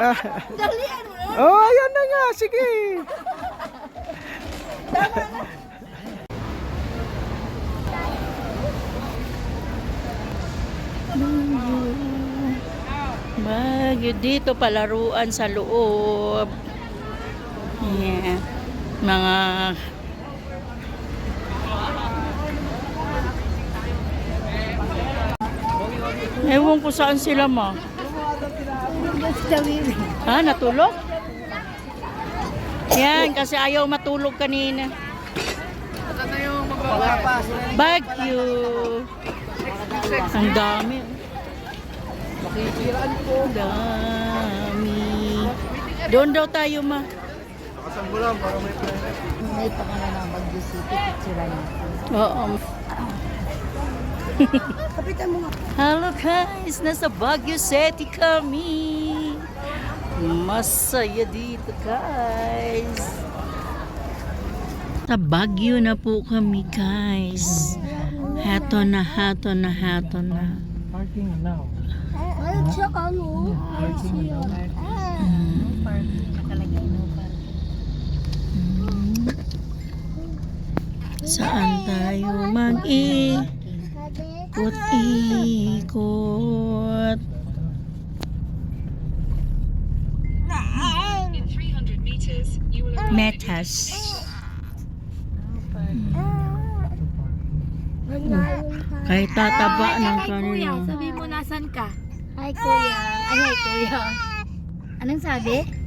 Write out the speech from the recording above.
Oh, ayan na nga. Sige. Bagyo dito palaruan sa loob. Yeah. Mga Ewan ko saan sila ma. Ha, natulog? Yan, kasi ayaw matulog kanina. Bagyo. Ang dami. Ang dami. Doon daw tayo ma. May pangalan ng Bagyo City, picture. Oo. Kapitan mo nga. Hello guys, nasa Baguio City kami. Masaya dito guys. Sa Baguio na po kami guys. Hato na, hato na, hato na. Ay, siya ano? Mm. Nakalagay no park. Saan tayo mag-ikot, ikot? Metas. Kahit tataba ng kanila. Sabi mo nasan ka? Hi kuya. Ay, hi kuya. Anong sabi?